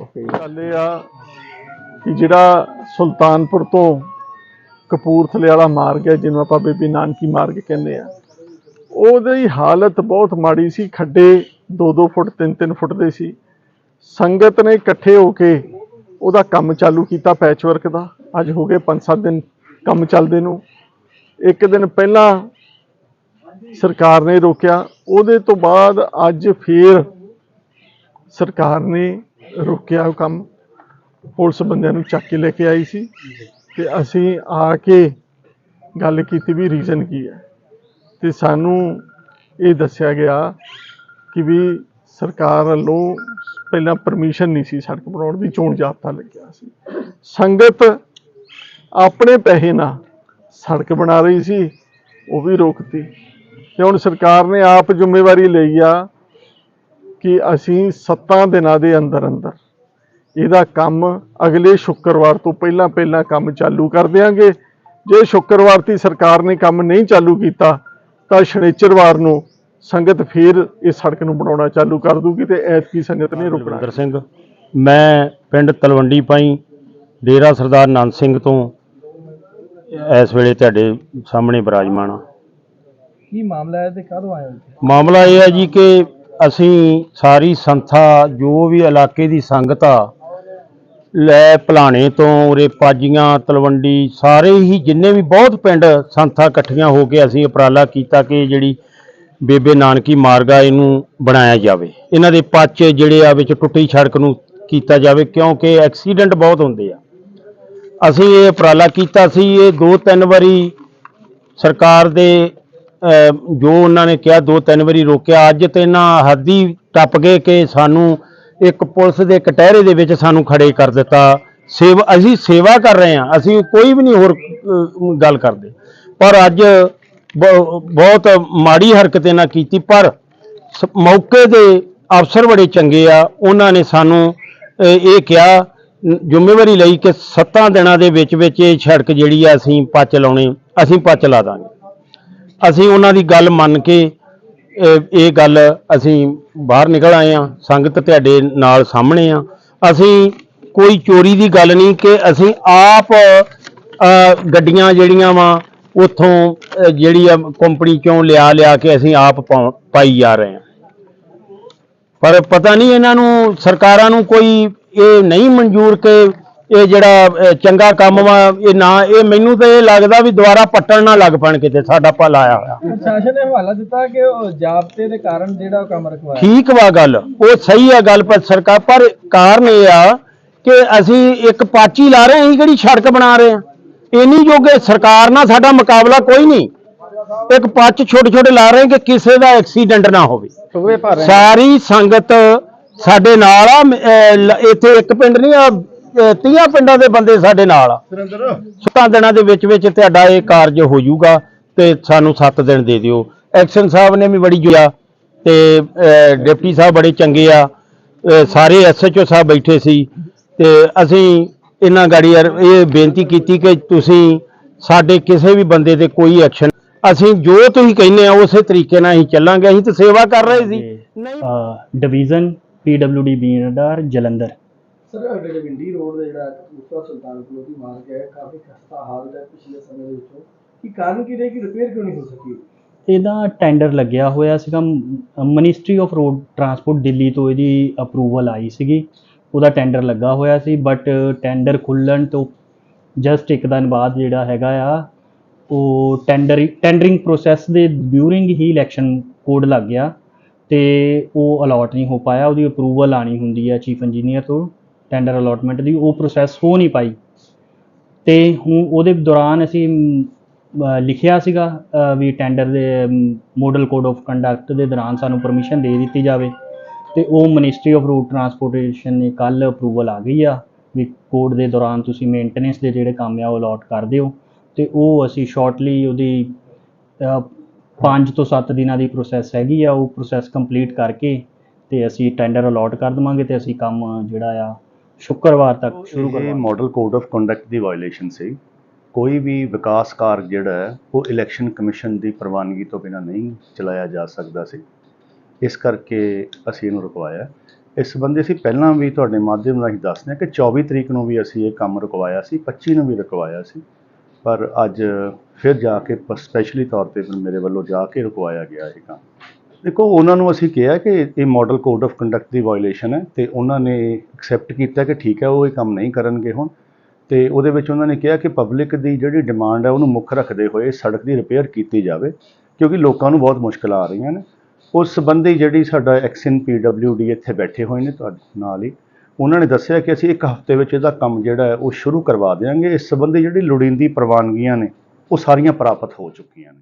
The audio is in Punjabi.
ਗੱਲ ਇਹ ਆ ਕਿ ਜਿਹੜਾ ਸੁਲਤਾਨਪੁਰ ਤੋਂ ਕਪੂਰਥਲੇ ਵਾਲਾ ਮਾਰਗ ਹੈ, ਜਿਹਨੂੰ ਆਪਾਂ ਬੇਬੀ ਨਾਨਕੀ ਮਾਰਗ ਕਹਿੰਦੇ ਆ, ਉਹਦੀ ਹਾਲਤ ਬਹੁਤ ਮਾੜੀ ਸੀ। ਖੱਡੇ 2-2 ਫੁੱਟ 3-3 ਫੁੱਟ ਦੇ ਸੀ। ਸੰਗਤ ਨੇ ਇਕੱਠੇ ਹੋ ਕੇ ਉਹਦਾ ਕੰਮ ਚਾਲੂ ਕੀਤਾ ਪੈਚਵਰਕ ਦਾ। ਅੱਜ ਹੋ ਗਏ 5-7 ਦਿਨ ਕੰਮ ਚੱਲਦੇ ਨੂੰ। ਇੱਕ ਦਿਨ ਪਹਿਲਾਂ ਸਰਕਾਰ ਨੇ ਰੋਕਿਆ। ਉਹਦੇ ਤੋਂ ਬਾਅਦ ਅੱਜ ਫੇਰ ਸਰਕਾਰ ਨੇ ਰੋਕਿਆ ਉਹ ਕੰਮ ਪੁਲਿਸ ਬੰਦਿਆਂ ਨੂੰ ਚੱਕ ਕੇ ਲੈ ਕੇ ਆਈ ਸੀ। ਤੇ ਅਸੀਂ ਆ ਕੇ ਗੱਲ ਕੀਤੀ ਵੀ ਰੀਜ਼ਨ ਕੀ ਹੈ। ਤੇ ਸਾਨੂੰ ਇਹ ਦੱਸਿਆ ਗਿਆ ਕਿ ਵੀ ਸਰਕਾਰ ਵੱਲੋਂ ਪਹਿਲਾਂ ਪਰਮਿਸ਼ਨ ਨਹੀਂ ਸੀ ਸੜਕ ਬਣਾਉਣ ਦੀ, ਚੋਣ ਜਾਬਤਾ ਲੱਗਿਆ ਸੀ। ਸੰਗਤ ਆਪਣੇ ਪੈਸੇ ਨਾਲ ਸੜਕ ਬਣਾ ਰਹੀ ਸੀ, ਉਹ ਵੀ ਰੋਕਤੀ। ਤੇ ਹੁਣ ਸਰਕਾਰ ਨੇ ਆਪ ਜ਼ਿੰਮੇਵਾਰੀ ਲਈ ਆ ਕਿ ਅਸੀਂ 7 ਦਿਨਾਂ ਦੇ ਅੰਦਰ ਅੰਦਰ ਇਹਦਾ ਕੰਮ ਅਗਲੇ ਸ਼ੁੱਕਰਵਾਰ ਤੋਂ ਪਹਿਲਾਂ ਪਹਿਲਾਂ ਕੰਮ ਚਾਲੂ ਕਰ ਦਿਆਂਗੇ। ਜੇ ਸ਼ੁੱਕਰਵਾਰ ਦੀ ਸਰਕਾਰ ਨੇ ਕੰਮ ਨਹੀਂ ਚਾਲੂ ਕੀਤਾ ਤਾਂ ਸ਼ਨੀਚਰਵਾਰ ਨੂੰ ਸੰਗਤ ਫੇਰ ਇਸ ਸੜਕ ਨੂੰ ਬਣਾਉਣਾ ਚਾਲੂ ਕਰ ਦੂਗੀ ਤੇ ਐਤਕੀ ਸੰਗਤ ਨੇ ਰੁਕਣਾ। ਰਵਿੰਦਰ ਸਿੰਘ ਮੈਂ ਪਿੰਡ ਤਲਵੰਡੀ ਪਾਈ ਡੇਰਾ ਸਰਦਾਰ ਨੰਦ ਸਿੰਘ ਤੋਂ। ਇਸ ਵੇਲੇ ਤੁਹਾਡੇ ਸਾਹਮਣੇ ਬਿਰਾਜਮਾਨ ਕੀ ਮਾਮਲਾ ਹੈ ਤੇ ਕਦੋਂ ਆਏ ਹੋ ਇੱਥੇ? ਮਾਮਲਾ ਇਹ ਹੈ ਜੀ ਕਿ ਅਸੀਂ ਸਾਰੀ ਸੰਥਾ, ਜੋ ਵੀ ਇਲਾਕੇ ਦੀ ਸੰਗਤ ਆ, ਲੈ ਭਲਾਣੇ ਤੋਂ, ਉਰੇ ਪਾਜੀਆਂ, ਤਲਵੰਡੀ, ਸਾਰੇ ਹੀ ਜਿੰਨੇ ਵੀ ਬਹੁਤ ਪਿੰਡ ਸੰਥਾ ਇਕੱਠੀਆਂ ਹੋ ਕੇ ਅਸੀਂ ਉਪਰਾਲਾ ਕੀਤਾ ਕਿ ਜਿਹੜੀ ਬੇਬੇ ਨਾਨਕੀ ਮਾਰਗਾ ਇਹਨੂੰ ਬਣਾਇਆ ਜਾਵੇ। ਇਹਨਾਂ ਦੇ ਪੱਚ ਜਿਹੜੇ ਆ ਵਿੱਚ ਟੁੱਟੀ ਸੜਕ ਨੂੰ ਕੀਤਾ ਜਾਵੇ, ਕਿਉਂਕਿ ਐਕਸੀਡੈਂਟ ਬਹੁਤ ਹੁੰਦੇ ਆ। ਅਸੀਂ ਇਹ ਉਪਰਾਲਾ ਕੀਤਾ ਸੀ, ਇਹ ਦੋ ਤਿੰਨ ਵਾਰੀ ਸਰਕਾਰ ਦੇ ਜੋ ਉਹਨਾਂ ਨੇ ਕਿਹਾ, ਦੋ ਤਿੰਨ ਵਾਰੀ ਰੋਕਿਆ। ਅੱਜ ਤੇ ਇਹਨਾਂ ਹੱਦੀ ਟੱਪ ਗਏ ਕਿ ਸਾਨੂੰ ਇੱਕ ਪੁਲਿਸ ਦੇ ਕਟਹਿਰੇ ਦੇ ਵਿੱਚ ਸਾਨੂੰ ਖੜੇ ਕਰ ਦਿੱਤਾ। ਸੇਵਾ, ਅਸੀਂ ਸੇਵਾ ਕਰ ਰਹੇ ਹਾਂ। ਅਸੀਂ ਕੋਈ ਵੀ ਨਹੀਂ ਹੋਰ ਗੱਲ ਕਰਦੇ। ਪਰ ਅੱਜ ਬ- ਬਹੁਤ ਮਾੜੀ ਹਰਕਤ ਇਹਨਾਂ ਕੀਤੀ। ਪਰ ਮੌਕੇ ਦੇ ਅਫਸਰ ਬੜੇ ਚੰਗੇ ਆ। ਉਹਨਾਂ ਨੇ ਸਾਨੂੰ ਇਹ ਕਿਹਾ, ਜ਼ਿੰਮੇਵਾਰੀ ਲਈ ਕਿ 7 ਦਿਨਾਂ ਦੇ ਵਿੱਚ ਵਿੱਚ ਇਹ ਸੜਕ ਜਿਹੜੀ ਆ, ਅਸੀਂ ਪੱਚ ਲਾਉਣੇ, ਅਸੀਂ ਪੱਚ ਲਾ ਦਾਂਗੇ। ਅਸੀਂ ਉਹਨਾਂ ਦੀ ਗੱਲ ਮੰਨ ਕੇ ਇਹ ਗੱਲ ਅਸੀਂ ਬਾਹਰ ਨਿਕਲ ਆਏ ਆ ਸੰਗਤ ਤੁਹਾਡੇ ਨਾਲ ਸਾਹਮਣੇ ਆ ਅਸੀਂ ਕੋਈ ਚੋਰੀ ਦੀ ਗੱਲ ਨਹੀਂ ਕਿ ਅਸੀਂ ਆਪ ਗੱਡੀਆਂ ਜਿਹੜੀਆਂ ਵਾ, ਉਥੋਂ ਜਿਹੜੀ ਆ ਕੰਪਨੀ ਚੋਂ ਲਿਆ ਲਿਆ ਕੇ ਅਸੀਂ ਆਪ ਪਾਉ- ਪਾਈ ਜਾ ਰਹੇ ਹਾਂ। ਪਰ ਪਤਾ ਨਹੀਂ ਇਹਨਾਂ ਨੂੰ, ਸਰਕਾਰਾਂ ਨੂੰ ਕੋਈ ਇਹ ਨਹੀਂ ਮਨਜ਼ੂਰ ਕਿ ਇਹ ਜਿਹੜਾ ਚੰਗਾ ਕੰਮ ਵਾ ਇਹ ਨਾ ਇਹ ਮੈਨੂੰ ਤਾਂ ਇਹ ਲੱਗਦਾ ਵੀ ਦੁਬਾਰਾ ਪੱਟਣ ਨਾ ਲੱਗ ਪੈਣ ਕਿਤੇ ਸਾਡਾ ਭਲਾ ਆਇਆ ਹੋਇਆ। ਪ੍ਰਸ਼ਾਸਨ ਨੇ ਹਵਾਲਾ ਦਿੱਤਾ ਕਿ ਉਹ ਜਾਬਤੇ ਦੇ ਕਾਰਨ ਜਿਹੜਾ ਉਹ ਕੰਮ ਰਖਵਾਇਆ। ਠੀਕ ਵਾ ਗੱਲ ਉਹ ਸਹੀ ਆ ਗੱਲ ਪਰ ਸਰਕਾਰ ਪਰ ਕਾਰਨ ਇਹ ਆ ਕਿ ਅਸੀਂ ਇੱਕ ਪਾਚੀ ਲਾ ਰਹੇ ਹਾਂ ਅਸੀਂ ਕਿਹੜੀ ਸੜਕ ਬਣਾ ਰਹੇ ਹਾਂ। ਇੰਨੀ ਜੋਗੇ ਸਰਕਾਰ ਨਾਲ ਸਾਡਾ ਮੁਕਾਬਲਾ ਕੋਈ ਨਹੀਂ। ਇੱਕ ਪੱਚ ਛੋਟੇ ਛੋਟੇ ਲਾ ਰਹੇ ਕਿ ਕਿਸੇ ਦਾ ਐਕਸੀਡੈਂਟ ਨਾ ਹੋਵੇ। ਸਾਰੀ ਸੰਗਤ ਸਾਡੇ ਨਾਲ ਆ ਇੱਥੇ ਇੱਕ ਪਿੰਡ ਨਹੀਂ ਆ 30 ਪਿੰਡਾਂ ਦੇ ਬੰਦੇ ਸਾਡੇ ਨਾਲ ਆ। ਸੱਤਾਂ ਦਿਨਾਂ ਦੇ ਵਿੱਚ ਵਿੱਚ ਤੁਹਾਡਾ ਇਹ ਕਾਰਜ ਹੋ ਜਾਊਗਾ ਤੇ ਸਾਨੂੰ 7 ਦਿਨ ਦੇ ਦਿਓ। ਐਕਸ਼ਨ ਸਾਹਿਬ ਨੇ ਵੀ ਬੜੀ ਜੁਆ ਤੇ ਡਿਪਟੀ ਸਾਹਿਬ ਬੜੇ ਚੰਗੇ ਆ। ਸਾਰੇ ਐਸਐਚਓ ਸਾਹਿਬ ਬੈਠੇ ਸੀ ਤੇ ਅਸੀਂ ਇਹਨਾਂ ਗਾੜੀ ਇਹ ਬੇਨਤੀ ਕੀਤੀ ਕਿ ਤੁਸੀਂ ਸਾਡੇ ਕਿਸੇ ਵੀ ਬੰਦੇ ਤੇ ਕੋਈ ਐਕਸ਼ਨ ਅਸੀਂ ਜੋ ਤੁਸੀਂ ਕਹਿੰਦੇ ਆ ਉਸੇ ਤਰੀਕੇ ਨਾਲ ਅਸੀਂ ਚੱਲਾਂਗੇ। ਅਸੀਂ ਤਾਂ ਸੇਵਾ ਕਰ ਰਹੇ ਸੀ। ਨਹੀਂ ਡਿਵੀਜ਼ਨ ਪੀਡਬਲਯੂਡੀ ਬੀਨਡਰ ਜਲੰਧਰ। ਸਰ ਰਵਿੰਡੀ ਰੋਡ ਦਾ ਜਿਹੜਾ ਦੂਸਰਾ ਸੁਲਤਾਨਪੁਰ ਦੀ ਮਾਰਗ ਹੈ, ਕਾਫੀ ਖਸਤਾ ਹਾਲਤ ਹੈ ਪਿਛਲੇ ਸਮੇਂ ਦੇ ਵਿੱਚੋਂ। ਕੀ ਕਾਰਨ ਕੀ ਰਿਹਾ ਕਿ ਰਿਪੇਅਰ ਕਿਉਂ ਨਹੀਂ ਹੋ ਸਕੀ? ਇਹਦਾ ਟੈਂਡਰ ਲੱਗਿਆ ਹੋਇਆ ਸੀਗਾ। Ministry of road transport Delhi ਤੋਂ ਇਹਦੀ ਅਪਰੂਵਲ ਆਈ ਸੀਗੀ। ਉਹਦਾ ਟੈਂਡਰ ਲੱਗਾ ਹੋਇਆ ਸੀ ਬਟ ਟੈਂਡਰ ਖੁੱਲਣ ਤੋਂ ਜਸਟ ਇੱਕ ਦਿਨ ਬਾਅਦ ਜਿਹੜਾ ਹੈਗਾ ਆ, ਉਹ ਟੈਂਡਰ ਟੈਂਡਰਿੰਗ ਪ੍ਰੋਸੈਸ ਦੇ ਡਿਊਰਿੰਗ ਹੀ ਇਲੈਕਸ਼ਨ ਕੋਡ ਲੱਗ ਗਿਆ ਤੇ ਉਹ ਅਲਾਟ ਨਹੀਂ ਹੋ ਪਾਇਆ। ਉਹਦੀ ਅਪਰੂਵਲ ਆਣੀ ਹੁੰਦੀ ਹੈ ਚੀਫ ਇੰਜੀਨੀਅਰ ਤੋਂ। ਟੈਂਡਰ ਅਲੋਟਮੈਂਟ ਦੀ ਉਹ ਪ੍ਰੋਸੈਸ ਹੋ ਨਹੀਂ ਪਾਈ। ਤੇ ਹੁਣ ਉਹਦੇ ਦੌਰਾਨ ਅਸੀਂ ਲਿਖਿਆ ਸੀਗਾ ਵੀ ਟੈਂਡਰ ਦੇ ਮੋਡਲ ਕੋਡ ਆਫ ਕੰਡਕਟ ਦੇ ਦੌਰਾਨ ਸਾਨੂੰ ਪਰਮਿਸ਼ਨ ਦੇ ਦਿੱਤੀ ਜਾਵੇ। ਤੇ ਉਹ ਮਿਨਿਸਟਰੀ ਆਫ ਰੋਡ ਟਰਾਂਸਪੋਰਟੇਸ਼ਨ ਨੇ ਕੱਲ ਅਪਰੂਵਲ ਆ ਗਈ ਆ ਵੀ ਕੋਡ ਦੇ ਦੌਰਾਨ ਤੁਸੀਂ ਮੇਨਟੇਨੈਂਸ ਦੇ ਜਿਹੜੇ ਕੰਮ ਆ ਉਹ ਅਲੋਟ ਕਰ ਦਿਓ। ਤੇ ਉਹ ਅਸੀਂ ਸ਼ਾਰਟਲੀ ਉਹਦੀ 5 ਤੋਂ 7 ਦਿਨਾਂ ਦੀ ਪ੍ਰੋਸੈਸ ਹੈਗੀ ਆ, ਉਹ ਪ੍ਰੋਸੈਸ ਕੰਪਲੀਟ ਕਰਕੇ ਤੇ ਅਸੀਂ ਟੈਂਡਰ ਅਲੋਟ ਕਰ ਦਵਾਂਗੇ ਤੇ ਅਸੀਂ ਕੰਮ ਜਿਹੜਾ ਆ ਸ਼ੁੱਕਰਵਾਰ ਤੱਕ ਸ਼ੁਰੂ ਇਹ ਕਰਵਾਵਾਂਗੇ ਮਾਡਲ ਕੋਡ ਆਫ ਕੰਡਕਟ ਦੀ ਵਾਇਓਲੇਸ਼ਨ ਸੀ। ਕੋਈ ਵੀ ਵਿਕਾਸ ਕਾਰਜ ਜਿਹੜਾ ਹੈ ਉਹ ਇਲੈਕਸ਼ਨ ਕਮਿਸ਼ਨ ਦੀ ਪ੍ਰਵਾਨਗੀ ਤੋਂ ਬਿਨਾਂ ਨਹੀਂ ਚਲਾਇਆ ਜਾ ਸਕਦਾ ਸੀ। ਇਸ ਕਰਕੇ ਅਸੀਂ ਇਹਨੂੰ ਰੁਕਵਾਇਆ ਇਸ ਸੰਬੰਧੀ ਅਸੀਂ ਪਹਿਲਾਂ ਵੀ ਤੁਹਾਡੇ ਮਾਧਿਅਮ ਰਾਹੀਂ ਦੱਸਦੇ ਹਾਂ ਕਿ 24 ਤਰੀਕ ਨੂੰ ਵੀ ਅਸੀਂ ਇਹ ਕੰਮ ਰੁਕਵਾਇਆ ਸੀ 25 ਨੂੰ ਵੀ ਰੁਕਵਾਇਆ ਸੀ। ਪਰ ਅੱਜ ਫਿਰ ਜਾ ਕੇ ਸਪੈਸ਼ਲੀ ਤੌਰ ਤੇ ਮੇਰੇ ਵੱਲੋਂ ਜਾ ਕੇ ਰੁਕਵਾਇਆ ਗਿਆ ਇਹ ਕੰਮ। ਦੇਖੋ, ਉਹਨਾਂ ਨੂੰ ਅਸੀਂ ਕਿਹਾ ਕਿ ਇਹ ਮਾਡਲ ਕੋਡ ਆਫ ਕੰਡਕਟ ਦੀ ਵਾਇਲੇਸ਼ਨ ਹੈ ਤੇ ਉਹਨਾਂ ਨੇ ਐਕਸੈਪਟ ਕੀਤਾ ਕਿ ਠੀਕ ਹੈ, ਉਹ ਇਹ ਕੰਮ ਨਹੀਂ ਕਰਨਗੇ ਹੁਣ। ਤੇ ਉਹਦੇ ਵਿੱਚ ਉਹਨਾਂ ਨੇ ਕਿਹਾ ਕਿ ਪਬਲਿਕ ਦੀ ਜਿਹੜੀ ਡਿਮਾਂਡ ਹੈ, ਉਹਨੂੰ ਮੁੱਖ ਰੱਖਦੇ ਹੋਏ ਸੜਕ ਦੀ ਰਿਪੇਅਰ ਕੀਤੀ ਜਾਵੇ, ਕਿਉਂਕਿ ਲੋਕਾਂ ਨੂੰ ਬਹੁਤ ਮੁਸ਼ਕਲਾਂ ਆ ਰਹੀਆਂ ਨੇ। ਉਸ ਸੰਬੰਧੀ ਜਿਹੜੀ ਸਾਡਾ ਐਕਸਨ ਪੀਡਬਲਯੂਡੀ ਇੱਥੇ ਬੈਠੇ ਹੋਏ ਨੇ ਤੁਹਾਡੇ ਨਾਲ ਹੀ, ਉਹਨਾਂ ਨੇ ਦੱਸਿਆ ਕਿ ਅਸੀਂ ਇੱਕ ਹਫ਼ਤੇ ਵਿੱਚ ਇਹਦਾ ਕੰਮ ਜਿਹੜਾ ਹੈ, ਉਹ ਸ਼ੁਰੂ ਕਰਵਾ ਦੇਵਾਂਗੇ ਇਸ ਸੰਬੰਧੀ ਜਿਹੜੀ ਲੋੜੀਂਦੀ ਪ੍ਰਵਾਨਗੀਆਂ ਨੇ, ਉਹ ਸਾਰੀਆਂ ਪ੍ਰਾਪਤ ਹੋ ਚੁੱਕੀਆਂ ਨੇ।